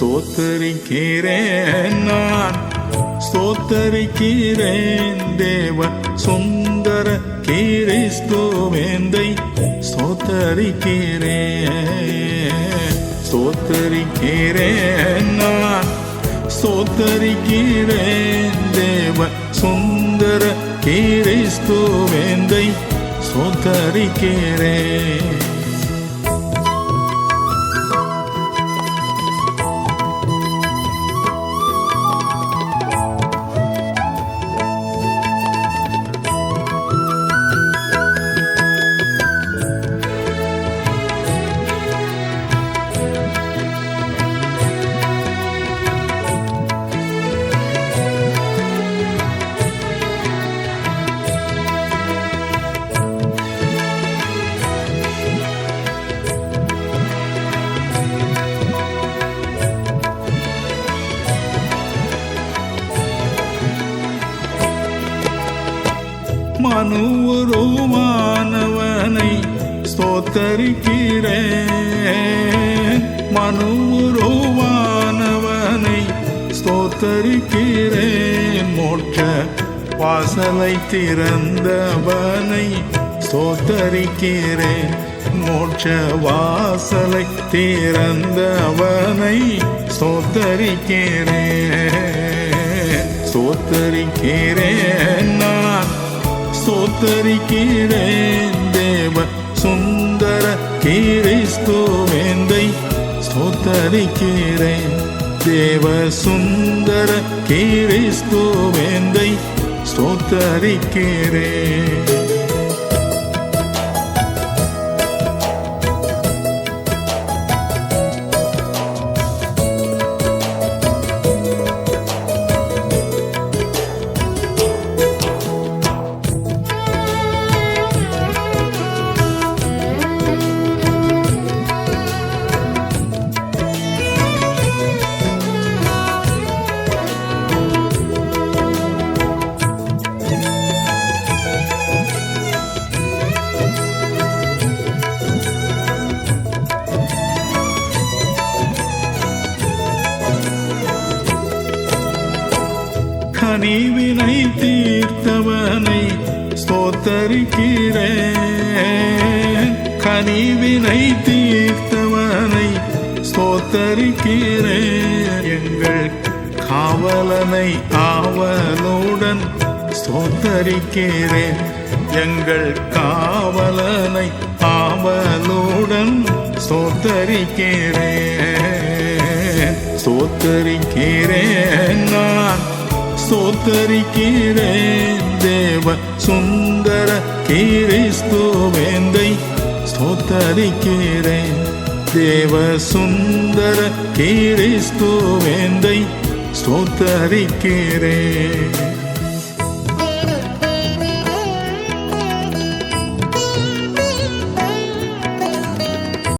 ஸ்தோத்தரிக்கிறேன் நான். ஸ்தோத்தரிக்கிறேன் தேவன் சுந்தர கிறிஸ்துவேந்தை. ஸ்தோத்தரிக்கிறேன் ஸ்தோத்தரிக்கிறேன் நான். ஸ்தோத்தரிக்கிறேன் தேவன் சுந்தர கிறிஸ்துவேந்தை. ஸ்தோத்தரிக்கிறேன். மனு உருவானவனை ஸ்தோத்தரிக்கிறேன். மனு உருவானவனை ஸ்தோத்தரிக்கிறேன். மோட்ச வாசலை திறந்தவனை ஸ்தோத்தரிக்கிறேன். மோட்ச வாசலை திறந்தவனை ஸ்தோத்தரிக்கிறேன். ஸ்தோத்தரிக்கிறேன் நான். ஸ்தோத்தரிக்கிறேன் தேவ சுந்தர கிறிஸ்துவேந்தை. ஸ்தோத்தரிக்கிறேன் தேவ சுந்தர கிறிஸ்துவேந்தை. ஸ்தோத்தரிக்கிறேன் கனிவினை தீர்த்தவனை ஸ்தோத்தரிக்கிறேன். கனிவினை தீர்த்தவனை ஸ்தோத்தரிக்கிறேன். எங்கள் காவலனை ஆவலுடன் ஸ்தோத்தரிக்கிறேன். எங்கள் காவலனை ஆவலுடன் ஸ்தோத்தரிக்கிறேன். ஸ்தோத்தரிக்கிறேன் நான் ஸ்தோத்தரிக்கிறேன் தேவ சுந்தர கிறிஸ்துவேந்தை ஸ்தோத்தரிக்கிறேன் தேவ சுந்தர கிறிஸ்துவேந்தை ஸ்தோத்தரிக்கிறேன்.